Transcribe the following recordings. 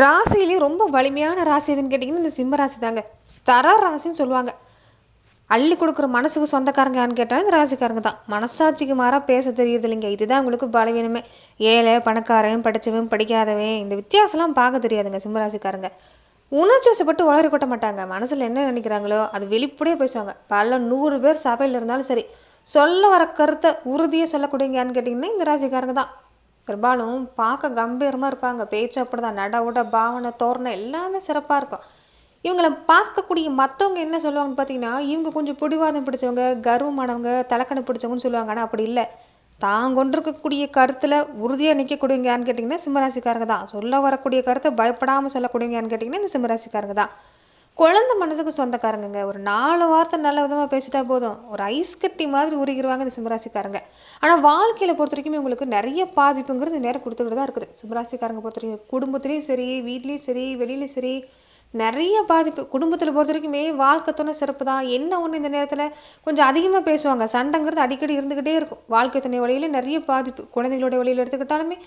ராசியிலேயே ரொம்ப வலிமையான ராசி எதுன்னு கேட்டிங்கன்னா இந்த சிம்ம ராசி தாங்க. தர ராசின்னு சொல்லுவாங்க. அள்ளி கொடுக்குற மனசுக்கு சொந்தக்காரங்க யாருன்னு கேட்டால் இந்த ராசிக்காரங்க தான். மனசாட்சிக்கு மாறா பேச தெரியுது இல்லைங்க இதுதான் உங்களுக்கு பலவீனமே. ஏழை பணக்காரன் படித்தவன் படிக்காதவன் இந்த வித்தியாசம்லாம் பார்க்க தெரியாதுங்க சிம்மராசிக்காரங்க உணர்ச்சி வசப்பட்டு உளறி கொட்ட மாட்டாங்க. மனசில் என்ன நினைக்கிறாங்களோ அது வெளிப்படையாக பேசுவாங்க. பல நூறு பேர் சபையில் இருந்தாலும் சரி. சொல்ல வர கருத்தை உறுதியாக சொல்லக்கூடியங்கன்னு கேட்டிங்கன்னா இந்த ராசிக்காரங்க தான். பெரும்பாலும் பார்க்க கம்பீரமா இருப்பாங்க. பேச்சு அப்படிதான். நட உட பாவனை தோரணை எல்லாமே சிறப்பா இருக்கும். இவங்களை பார்க்கக்கூடிய மத்தவங்க என்ன சொல்லுவாங்கன்னு பார்த்தீங்கன்னா இவங்க கொஞ்சம் பிடிவாதம் பிடிச்சவங்க கர்வமானவங்க தலைக்கணம் பிடிச்சவங்கன்னு சொல்லுவாங்க. அப்படி இல்லை. தான் கொண்டிருக்கக்கூடிய கருத்துல உறுதியா நிற்கக்கூடியவங்க யான்னு கேட்டிங்கன்னா சிம்மராசிக்காரங்க தான். சொல்ல வரக்கூடிய கருத்தை பயப்படாம சொல்லக்கூடியவங்க யான்னு கேட்டிங்கன்னா இந்த சிம்மராசிக்காரங்க தான். குழந்தை மனசுக்கு சொந்தக்காரங்கங்க. ஒரு நாலு வார்த்தை நல்ல விதமாக பேசிட்டா போதும். ஒரு ஐஸ் கட்டி மாதிரி உருகிடுவாங்க இந்த சிம்மராசிக்காரங்க. ஆனால் வாழ்க்கையில பொறுத்த வரைக்கும் உங்களுக்கு நிறைய பாதிப்புங்கிறது நேரம் கொடுத்துக்கிட்டு தான் இருக்குது. சிம்மராசிக்காரங்க பொறுத்த வரைக்கும் குடும்பத்துலேயும் சரி வீட்லேயும் சரி வெளியிலையும் சரி நிறைய பாதிப்பு. குடும்பத்தில் பொறுத்த வரைக்குமே வாழ்க்கை துணை சிறப்பு தான். என்ன ஒன்று இந்த நேரத்தில் கொஞ்சம் அதிகமாக பேசுவாங்க. சண்டைங்கிறது அடிக்கடி இருந்துக்கிட்டே இருக்கும். வாழ்க்கை துணை வழியில நிறைய பாதிப்பு. குழந்தைகளுடைய வழியில் எடுத்துக்கிட்டாலுமே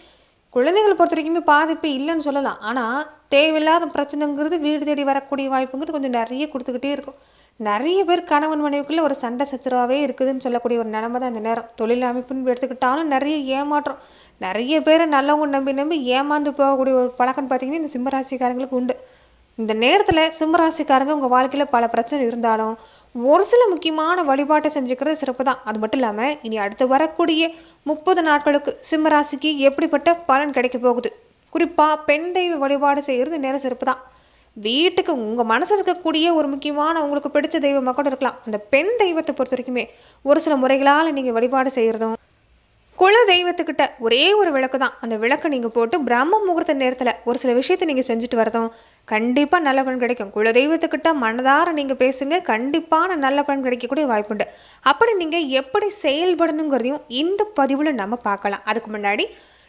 குழந்தைங்களை பொறுத்த வரைக்குமே பாதிப்பு இல்லைன்னு சொல்லலாம். ஆனால் தேவையில்லாத பிரச்சனைங்கிறது வீடு தேடி வரக்கூடிய வாய்ப்புங்கிறது கொஞ்சம் நிறைய கொடுத்துக்கிட்டே இருக்கும். நிறைய பேர் கணவன் மனைவிக்குள்ள ஒரு சண்டை சச்சரவாகவே இருக்குதுன்னு சொல்லக்கூடிய ஒரு நிலைமை தான் இந்த நேரம். தொழில் அமைப்புன்னு எடுத்துக்கிட்டாலும் நிறைய ஏமாற்றம். நிறைய பேரை நல்லவங்க நம்பி நம்பி ஏமாந்து போகக்கூடிய ஒரு பழக்கம்னு பார்த்தீங்கன்னா இந்த சிம்மராசிக்காரங்களுக்கு உண்டு. இந்த நேரத்தில் சிம்மராசிக்காரங்க உங்கள் வாழ்க்கையில் பல பிரச்சனை இருந்தாலும் ஒரு சில முக்கியமான வழிபாட்டை செஞ்சுக்கிறது சிறப்பு தான். அது மட்டும் இல்லாமல் இனி அடுத்து வரக்கூடிய முப்பது நாட்களுக்கு சிம்மராசிக்கு எப்படிப்பட்ட பலன் கிடைக்க போகுது? குறிப்பா பெண் தெய்வ வழிபாடு செய்யறது நேர சிறப்பு தான். வீட்டுக்கு உங்க மனசில் இருக்கக்கூடிய ஒரு முக்கியமான உங்களுக்கு பிடிச்ச தெய்வமா கூட இருக்கலாம். அந்த பெண் தெய்வத்தை பொறுத்த வரைக்குமே ஒரு சில முறைகளால நீங்க வழிபாடு செய்யறதும் குல தெய்வத்துக்கிட்ட ஒரே ஒரு விளக்கு தான். அந்த விளக்கை நீங்க போட்டு பிரம்ம முகூர்த்த நேரத்துல ஒரு சில விஷயத்தை நீங்க செஞ்சுட்டு வரதும் கண்டிப்பா நல்ல பலன் கிடைக்கும். குல தெய்வத்துக்கிட்ட மனதார நீங்க பேசுங்க கண்டிப்பான நல்ல பலன் கிடைக்கக்கூடிய வாய்ப்புண்டு அப்படி நீங்க எப்படி செயல்படணுங்கிறதையும் இந்த பதிவுல நம்ம பார்க்கலாம். அதுக்கு முன்னாடி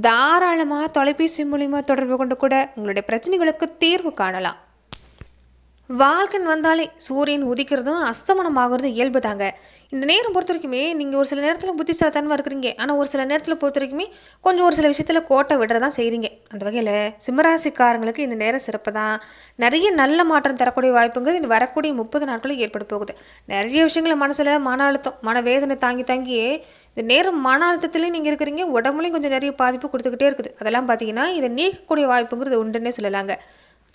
தாராளமா தொலைபேசி மூலியமா தொடர்பு கொண்டு கூட உங்களுடைய பிரச்சனைகளுக்கு தீர்வு காணலாம். வாழ்க்கைன்னு வந்தாலே சூரியன் உதிக்கிறதும் அஸ்தமனம் ஆகுறது இயல்பு தாங்க. இந்த நேரம் பொறுத்த வரைக்குமே நீங்கள் ஒரு சில நேரத்தில் புத்திசாலித்தனமாக இருக்கிறீங்க. ஆனால் ஒரு சில நேரத்தில் பொறுத்த வரைக்குமே கொஞ்சம் ஒரு சில விஷயத்தில் கோட்டை விடுறதான் செய்கிறீங்க அந்த வகையில் சிம்மராசிக்காரங்களுக்கு இந்த நேரம் சிறப்பு தான் நிறைய நல்ல மாற்றம் தரக்கூடிய வாய்ப்புங்கிறது இந்த வரக்கூடிய முப்பது நாட்களும் ஏற்பட போகுது. நிறைய விஷயங்களை மனசில் மன அழுத்தம் மன வேதனை தாங்கி தாங்கியே இந்த நேரம் மன அழுத்தத்துலேயும் நீங்கள் இருக்கிறீங்க. உடம்புலையும் கொஞ்சம் நிறைய பாதிப்பு கொடுத்துக்கிட்டே இருக்குது. அதெல்லாம் பார்த்தீங்கன்னா இதை நீக்கக்கூடிய வாய்ப்புங்கிறது உண்டுன்னே சொல்லலாங்க.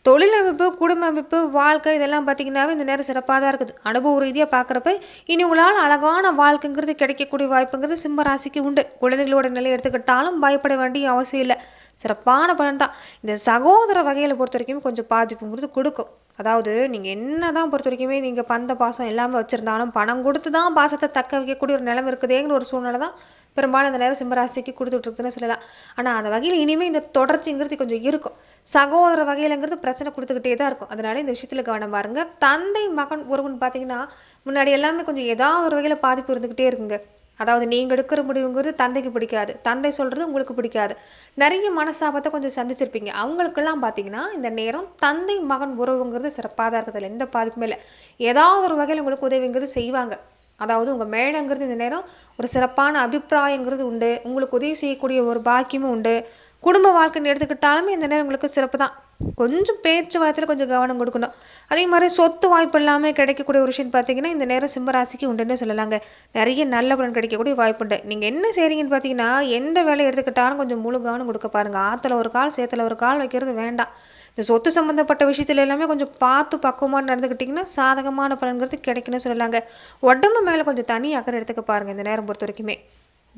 தொழில் அமைப்பு குடும்ப அமைப்பு வாழ்க்கை இதெல்லாம் பார்த்தீங்கன்னாவே இந்த நேரம் சிறப்பாக தான் இருக்குது. அனுபவ ரீதியாக பார்க்குறப்ப இனி உங்களால் அழகான வாழ்க்கைங்கிறது கிடைக்கக்கூடிய வாய்ப்புங்கிறது சிம்ம ராசிக்கு உண்டு. குழந்தைகளோட நிலை எடுத்துக்கிட்டாலும் பயப்பட வேண்டிய அவசியம் இல்லை. சிறப்பான பலன் தான். இந்த சகோதர வகையில் பொறுத்த வரைக்கும் கொஞ்சம் பாதிப்புங்கிறது கொடுக்கும். அதாவது நீங்கள் என்னதான் பொறுத்த வரைக்குமே நீங்கள் பந்த பாசம் எல்லாமே வச்சுருந்தாலும் பணம் கொடுத்து தான் பாசத்தை தக்க வைக்கக்கூடிய ஒரு நிலைமை இருக்குதேங்கிற ஒரு சூழ்நிலை தான் பெரும்பாலும் இந்த நேரம் சிம்மராசிக்கு கொடுத்துட்டு இருக்குதுன்னு சொல்லலாம். ஆனால் அந்த வகையில் இனிமேல் இந்த தொடர்ச்சிங்கிறது கொஞ்சம் இருக்கும். சகோதர வகையிலங்கிறது பிரச்சனை கொடுத்துக்கிட்டே தான் இருக்கும். அதனால இந்த விஷயத்தில் கவனம் பாருங்க. தந்தை மகன் உறவுன்னு பார்த்தீங்கன்னா முன்னாடி எல்லாமே கொஞ்சம் ஏதாவது ஒரு வகையில் பாதிப்பு இருந்துக்கிட்டே இருக்குங்க. அதாவது நீங்கள் எடுக்கிற முடிவுங்கிறது தந்தைக்கு பிடிக்காது. தந்தை சொல்கிறது உங்களுக்கு பிடிக்காது. நிறைய மனசாபத்தை கொஞ்சம் சந்திச்சிருப்பீங்க. அவங்களுக்கெல்லாம் பார்த்தீங்கன்னா இந்த நேரம் தந்தை மகன் உறவுங்கிறது சிறப்பாக தான் இருக்கிறதுல எந்த பாதிப்புமே இல்லை. ஏதாவது ஒரு வகையில் உங்களுக்கு உதவிங்கிறது செய்வாங்க. அதாவது உங்கள் மேலங்கிறது இந்த நேரம் ஒரு சிறப்பான அபிப்பிராயங்கிறது உண்டு. உங்களுக்கு உதவி செய்யக்கூடிய ஒரு பாக்கியமும் உண்டு. குடும்ப வாழ்க்கைன்னு எடுத்துக்கிட்டாலுமே இந்த நேரம் உங்களுக்கு சிறப்பு தான். கொஞ்சம் பேச்சுவார்த்தையில் கொஞ்சம் கவனம் கொடுக்கணும். அதே மாதிரி சொத்து வாய்ப்பு எல்லாமே கிடைக்கக்கூடிய ஒரு விஷயம் பார்த்தீங்கன்னா இந்த நேரம் சிம்மராசிக்கு உண்டுன்னு சொல்லலாங்க. நிறைய நல்ல பலன் கிடைக்கக்கூடிய வாய்ப்பு உண்டு. நீங்க என்ன செய்றீங்கன்னு பார்த்தீங்கன்னா எந்த வேலையை எடுத்துக்கிட்டாலும் கொஞ்சம் முழு கவனம் கொடுக்க பாருங்க. ஆத்துல ஒரு கால் சேத்துல ஒரு கால் வைக்கிறது வேண்டாம். இந்த சொத்து சம்மந்தப்பட்ட விஷயத்துல எல்லாமே கொஞ்சம் பார்த்து பக்குவமாக நடந்துக்கிட்டீங்கன்னா சாதகமான பலன்கிறது கிடைக்குன்னு சொல்லலாங்க. உடம்பு மேல கொஞ்சம் தனி அக்கறை எடுத்துக்க பாருங்க இந்த நேரம் பொறுத்த வரைக்குமே.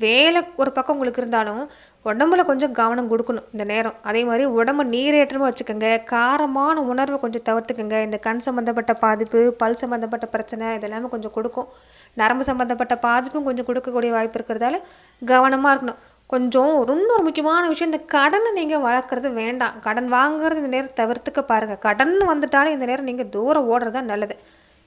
வேலை ஒரு பக்கம் உங்களுக்கு இருந்தாலும் உடம்புல கொஞ்சம் கவனம் கொடுக்கணும் இந்த நேரம். அதே மாதிரி உடம்ப நீரேற்றமாக வச்சுக்கோங்க. காரமான உணர்வை கொஞ்சம் தவிர்த்துக்கோங்க. இந்த கண் சம்மந்தப்பட்ட பாதிப்பு பல் சம்மந்தப்பட்ட பிரச்சனை இதெல்லாமே கொஞ்சம் கொடுக்கும். நரம்பு சம்மந்தப்பட்ட பாதிப்பும் கொஞ்சம் கொடுக்கக்கூடிய வாய்ப்பு இருக்கிறதால கவனமாக இருக்கணும். கொஞ்சம் இன்னொரு முக்கியமான விஷயம் இந்த கடனை நீங்கள் வளர்க்குறது வேண்டாம். கடன் வாங்குறது இந்த நேரம் தவிர்த்துக்க பாருங்கள் கடன் வந்துட்டாலும் இந்த நேரம் நீங்கள் தூரம் ஓடுறது தான் நல்லது.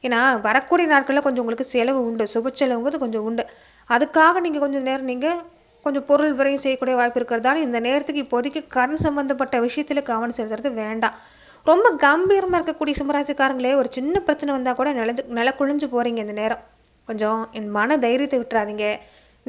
ஏன்னா வரக்கூடிய நாட்களில் கொஞ்சம் உங்களுக்கு செலவு உண்டு. சுப செலவுங்கிறது கொஞ்சம் உண்டு. அதுக்காக நீங்கள் கொஞ்சம் நேரம் நீங்கள் கொஞ்சம் பொருள் விரையும் செய்யக்கூடிய வாய்ப்பு இருக்கிறதால இந்த நேரத்துக்கு இப்போதைக்கு கடன் சம்பந்தப்பட்ட விஷயத்துல கவனம் செலுத்துறது வேண்டாம். ரொம்ப கம்பீரமாக இருக்கக்கூடிய சிம்மராசிக்காரங்களே ஒரு சின்ன பிரச்சனை வந்தா கூட நிலஞ்சு நில குழிஞ்சு போறீங்க இந்த நேரம். கொஞ்சம் என் மன தைரியத்தை விட்டுறாதீங்க.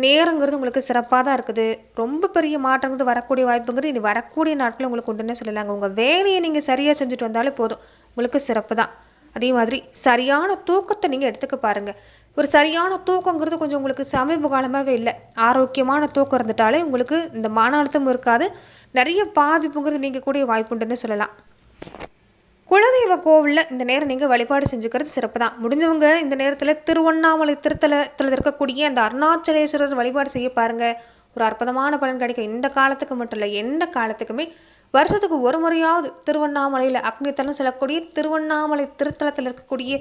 நேரங்கிறது உங்களுக்கு சிறப்பாக தான் இருக்குது. ரொம்ப பெரிய மாற்றங்கிறது வரக்கூடிய வாய்ப்புங்கிறது இனி வரக்கூடிய நாட்கள் உங்களுக்கு உண்டுன்னு சொல்லலாங்க. உங்கள் வேலையை நீங்கள் சரியாக செஞ்சுட்டு வந்தாலே போதும். உங்களுக்கு சிறப்பு தான். அதே மாதிரி சரியான தூக்கத்தை நீங்கள் எடுத்துக்க பாருங்க. ஒரு சரியான தூக்கங்கிறது கொஞ்சம் உங்களுக்கு சமீப காலமாகவே இல்லை. ஆரோக்கியமான தூக்கம் இருந்துட்டாலே உங்களுக்கு இந்த மன அழுத்தமும் இருக்காது. நிறைய பாதிப்புங்கிறது நீங்கக்கூடிய வாய்ப்புண்டுன்னு சொல்லலாம். குலதெய்வ கோவில்ல இந்த நேரம் நீங்க வழிபாடு செஞ்சுக்கிறது சிறப்பு தான். முடிஞ்சவங்க இந்த நேரத்துல திருவண்ணாமலை திருத்தலத்துல இருக்கக்கூடிய அந்த அருணாச்சலேஸ்வரர் வழிபாடு செய்ய பாருங்க. ஒரு அற்புதமான பலன் கிடைக்கும். இந்த காலத்துக்கு மட்டும் இல்லை எந்த காலத்துக்குமே வருஷத்துக்கு ஒரு முறையாவது திருவண்ணாமலையில அக்னித்தலம் சொல்லக்கூடிய திருவண்ணாமலை திருத்தலத்துல இருக்கக்கூடிய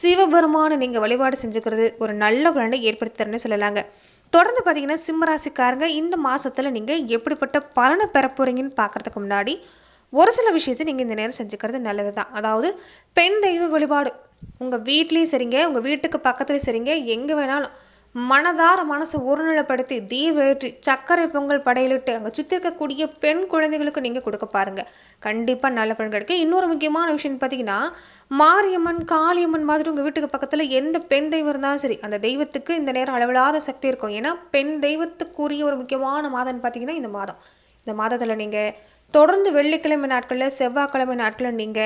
சிவபெருமானை நீங்க வழிபாடு செஞ்சுக்கிறது ஒரு நல்ல பலனை ஏற்படுத்தி தரணும்னு சொல்லலாங்க. தொடர்ந்து பார்த்தீங்கன்னா சிம்மராசிக்காரங்க இந்த மாசத்துல நீங்க எப்படிப்பட்ட பலனை பெற போறீங்கன்னு பார்க்குறதுக்கு முன்னாடி ஒரு சில விஷயத்தை நீங்க இந்த நேரம் செஞ்சுக்கிறது நல்லது தான் அதாவது பெண் தெய்வ வழிபாடு. உங்க வீட்லேயும் சரிங்க உங்க வீட்டுக்கு பக்கத்துலயும் சரிங்க எங்க வேணாலும் மனதார மனசை ஒருநிலைப்படுத்தி தீப சர்க்கரை பொங்கல் படையலிட்டு அங்கே சுற்றி இருக்கக்கூடிய பெண் குழந்தைகளுக்கு நீங்கள் கொடுக்க பாருங்க. கண்டிப்பாக நல்ல பலன் கிடைக்கும் இன்னொரு முக்கியமான விஷயம் பார்த்தீங்கன்னா மாரியம்மன் காளியம்மன் மாதிரி உங்கள் வீட்டுக்கு பக்கத்துல எந்த பெண் தெய்வம் இருந்தாலும் சரி அந்த தெய்வத்துக்கு இந்த நேரம் அளவில்லாத சக்தி இருக்கும். ஏன்னா பெண் தெய்வத்துக்குரிய ஒரு முக்கியமான மாதம்னு பார்த்தீங்கன்னா இந்த மாதம். இந்த மாதத்துல நீங்க தொடர்ந்து வெள்ளிக்கிழமை நாட்கள்ல செவ்வாய்க்கிழமை நாட்களில் நீங்க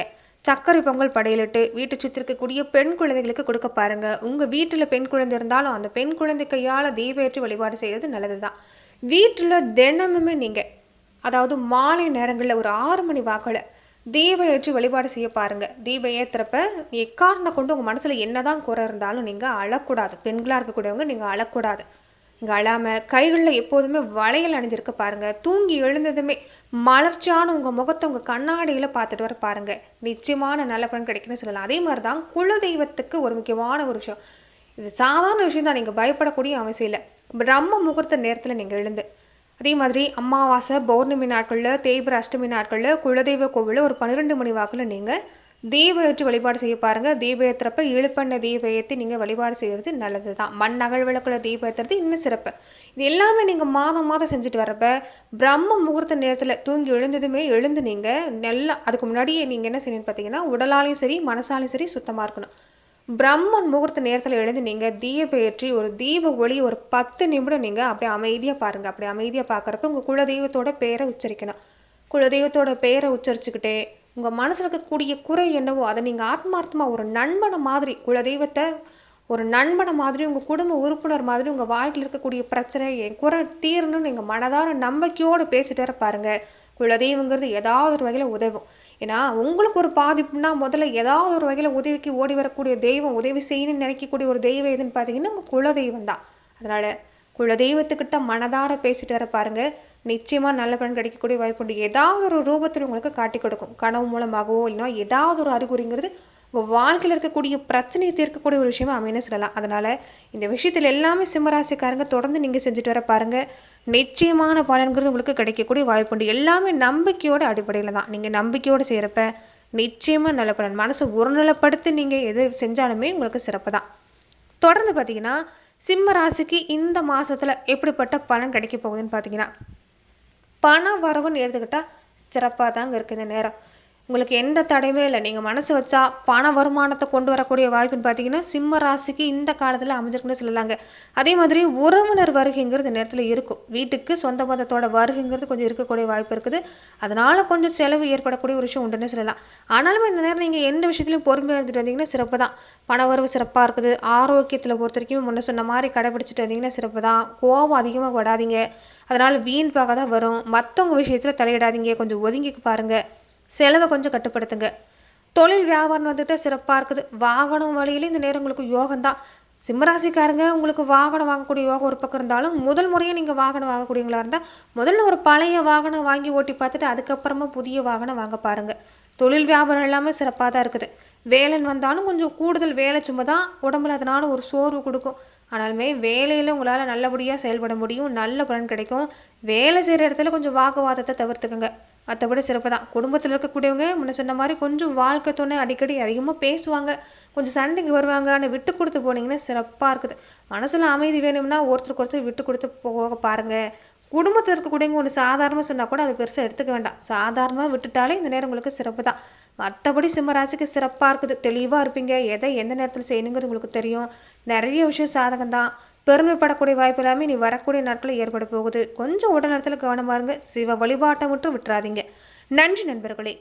சர்க்கரை பொங்கல் படையலிட்டு வீட்டை சுற்றி இருக்கக்கூடிய பெண் குழந்தைகளுக்கு கொடுக்க பாருங்க. உங்க வீட்டுல பெண் குழந்தை இருந்தாலும் அந்த பெண் குழந்தை கையால தீபேற்றி வழிபாடு செய்யறது நல்லதுதான். வீட்டுல தினமுமே நீங்க அதாவது மாலை நேரங்களில் ஒரு ஆறு மணி வாக்கில் தீபம் ஏற்றி வழிபாடு செய்ய பாருங்க. தீபம் ஏத்துறப்ப எக்காரணம் கொண்டு உங்க மனசுல என்னதான் குறை இருந்தாலும் நீங்க அழக்கூடாது. பெண்களா இருக்கக்கூடியவங்க நீங்க அழக்கூடாது. இங்க அழாம கைகள்ல எப்போதுமே வளையல் அணிஞ்சிருக்க பாருங்க. தூங்கி எழுந்ததுமே மலர்ச்சியான உங்க முகத்தை உங்க கண்ணாடியில பார்த்துட்டு வர பாருங்க. நிச்சயமான நல்ல பலன் கிடைக்கும்னு சொல்லலாம். அதே மாதிரிதான் குல தெய்வத்துக்கு ஒரு முக்கியமான ஒரு விஷயம். இது சாதாரண விஷயம் தான். நீங்க பயப்படக்கூடிய அவசியம் இல்லை. பிரம்ம முகூர்த்த நேரத்துல நீங்க எழுந்து. அதே மாதிரி அமாவாசை பௌர்ணமி நாட்கள்ல தேய்பிர அஷ்டமி நாட்கள்ல குலதெய்வ கோவிலில் ஒரு பன்னிரெண்டு மணி வாக்குல நீங்க தீப ஏற்றி வழிபாடு செய்ய பாருங்க. தீப ஏத்துறப்ப இழுப்பெண்ணெய் தீப ஏற்றி நீங்க வழிபாடு செய்யறது நல்லதுதான். மண் அகல் விளக்குல தீபம் ஏத்துறது இன்னும் சிறப்பு. இது எல்லாமே நீங்க மாதம் மாதம் செஞ்சுட்டு வர்றப்ப பிரம்ம முகூர்த்த நேரத்தில் தூங்கி எழுந்ததுமே எழுந்து நீங்க நல்லா அதுக்கு முன்னாடியே நீங்க என்ன செய்யணும்னு பார்த்தீங்கன்னா உடலாலையும் சரி மனசாலையும் சரி சுத்தமா இருக்கணும். பிரம்மன் முகூர்த்த நேரத்துல எழுந்து நீங்க தீப ஏற்றி ஒரு தீப ஒளி ஒரு பத்து நிமிடம் நீங்க அப்படியே அமைதியா பாருங்க. அப்படி அமைதியா பார்க்கறப்ப உங்க குலதெய்வத்தோட பேரை உச்சரிக்கணும். குலதெய்வத்தோட பேரை உச்சரிச்சுக்கிட்டே உங்க மனசுல இருக்கக்கூடிய குறை என்னவோ அதை நீங்க ஆத்மார்த்தமா ஒரு நண்பனை மாதிரி குலதெய்வத்தை ஒரு நண்பனை மாதிரி உங்க குடும்ப உறுப்பினர் மாதிரி உங்க வாழ்க்கையில் இருக்கக்கூடிய பிரச்சனை என் குறை தீரணும்னு நீங்கள் மனதார நம்பிக்கையோடு பேசிட்டு பாருங்க குலதெய்வங்கிறது ஏதாவது ஒரு வகையில உதவும். ஏன்னா உங்களுக்கு ஒரு பாதிப்புனா முதல்ல ஏதாவது ஒரு வகையில உதவிக்கு ஓடி வரக்கூடிய தெய்வம் உதவி செய்யணும்னு நினைக்கக்கூடிய ஒரு தெய்வம் எதுன்னு பாத்தீங்கன்னா உங்க குலதெய்வம் தான் அதனால குலதெய்வத்துக்கிட்ட மனதார பேசிட்டு வர பாருங்க. நிச்சயமா நல்ல பலன் கிடைக்கக்கூடிய வாய்ப்பு உண்டு. ஏதாவது ஒரு ரூபத்தில் உங்களுக்கு காட்டி கொடுக்கும். கனவு மூலமாகவோ இல்லைன்னா ஏதாவது ஒரு அறிகுறிங்கிறது உங்கள் வாழ்க்கையில இருக்கக்கூடிய பிரச்சனையை தீர்க்கக்கூடிய ஒரு விஷயமா அமையன்னு சொல்லலாம். அதனால இந்த விஷயத்தில் எல்லாமே சிம்மராசிக்காரங்க தொடர்ந்து நீங்க செஞ்சுட்டு வர பாருங்க. நிச்சயமான பலன்கிறது உங்களுக்கு கிடைக்கக்கூடிய வாய்ப்பு உண்டு. எல்லாமே நம்பிக்கையோட அடிப்படையில தான். நீங்க நம்பிக்கையோடு செய்யறப்ப நிச்சயமா நல்ல பலன். மனசை ஒருநிலைப்படுத்தி நீங்கள் எது செஞ்சாலுமே உங்களுக்கு சிறப்பு தான். தொடர்ந்து பார்த்தீங்கன்னா சிம்ம ராசிக்கு இந்த மாசத்துல எப்படிப்பட்ட பலன் கிடைக்க போகுதுன்னு பாத்தீங்கன்னா பண வரவுன்னு எடுத்துக்கிட்டா சிறப்பாக தாங்க இருக்கு இந்த நேரம். உங்களுக்கு எந்த தடையுமே இல்லை. நீங்க மனசு வச்சா பண வருமானத்தை கொண்டு வரக்கூடிய வாய்ப்புன்னு பார்த்தீங்கன்னா சிம்ம ராசிக்கு இந்த காலத்துல அமைஞ்சிருக்குன்னு சொல்லலாங்க. அதே மாதிரி உறவினர் வருகைங்கிறது நேரத்தில் நேரத்துல இருக்கும். வீட்டுக்கு சொந்த பந்தத்தோட வருகைங்கிறது கொஞ்சம் இருக்கக்கூடிய வாய்ப்பு இருக்குது. அதனால கொஞ்சம் செலவு ஏற்படக்கூடிய ஒரு விஷயம் உண்டுன்னு சொல்லலாம். ஆனாலும் இந்த நேரம் நீங்க எந்த விஷயத்துலையும் பொறுமையாக இருந்துட்டு வந்தீங்கன்னா சிறப்பு தான். பண வரவு சிறப்பா இருக்குது. ஆரோக்கியத்துல பொறுத்த வரைக்கும் முன்ன சொன்ன மாதிரி கடைபிடிச்சிட்டு வந்தீங்கன்னா சிறப்பு தான். கோபம் அதிகமா விடாதீங்க அதனால வீண் பார்க்க தான் வரும். மத்தவங்க விஷயத்துல தலையிடாதீங்க. கொஞ்சம் ஒதுங்கி பாருங்க. செலவை கொஞ்சம் கட்டுப்படுத்துங்க. தொழில் வியாபாரம் வந்துட்டு சிறப்பா இருக்குது. வாகனம் வழியில இந்த நேரம் உங்களுக்கு யோகம் தான். சிம்மராசிக்காரங்க உங்களுக்கு வாகனம் வாங்கக்கூடிய யோகம் ஒரு பக்கம் இருந்தாலும் முதல் முறையே நீங்க வாகனம் வாங்கக்கூடியவங்களா இருந்தா முதல்ல ஒரு பழைய வாகனம் வாங்கி ஓட்டி பார்த்துட்டு அதுக்கப்புறமா புதிய வாகனம் வாங்க பாருங்க. தொழில் வியாபாரம் எல்லாமே சிறப்பாக தான் இருக்குது. வேலைன்னு வந்தாலும் கொஞ்சம் கூடுதல் வேலை சும்மா தான் உடம்புல அதனால ஒரு சோர்வு கொடுக்கும். ஆனாலுமே வேலையில் உங்களால் நல்லபடியாக செயல்பட முடியும் நல்ல பலன் கிடைக்கும். வேலை செய்கிற இடத்துல கொஞ்சம் வாக்குவாதத்தை தவிர்த்துக்குங்க. மற்றபடி சிறப்பு தான் குடும்பத்தில் இருக்கக்கூடியவங்க முன்ன சொன்ன மாதிரி கொஞ்சம் வாழ்க்கை துணை அடிக்கடி அதிகமாக பேசுவாங்க. கொஞ்சம் சண்டைக்கு வருவாங்க ஆனால் விட்டு கொடுத்து போனீங்கன்னா சிறப்பாக இருக்குது. மனசில் அமைதி வேணும்னா ஒருத்தருக்கு ஒருத்தர் விட்டு கொடுத்து போக பாருங்க. குடும்பத்தில் இருக்கக்கூடியவங்க ஒன்று சாதாரணமாக சொன்னால் கூட அது பெருசாக எடுத்துக்க வேண்டாம். சாதாரணமாக விட்டுட்டாலே இந்த நேரம் உங்களுக்கு சிறப்பு தான் மற்றபடி சிம்மராசிக்கு சிறப்பாக இருக்குது. தெளிவாக இருப்பீங்க. எதை எந்த நேரத்தில் செய்யணுங்கிறது உங்களுக்கு தெரியும். நிறைய விஷயம் சாதகம் தான் பெருமைப்படக்கூடிய வாய்ப்பு எல்லாமே நீ வரக்கூடிய நாட்களில் ஏற்பட போகுது. கொஞ்சம் உடல் நேரத்தில் கவனமா இருங்க. சிவ வழிபாட்டை மட்டும் விட்டுறாதீங்க. நன்றி நண்பர்களே.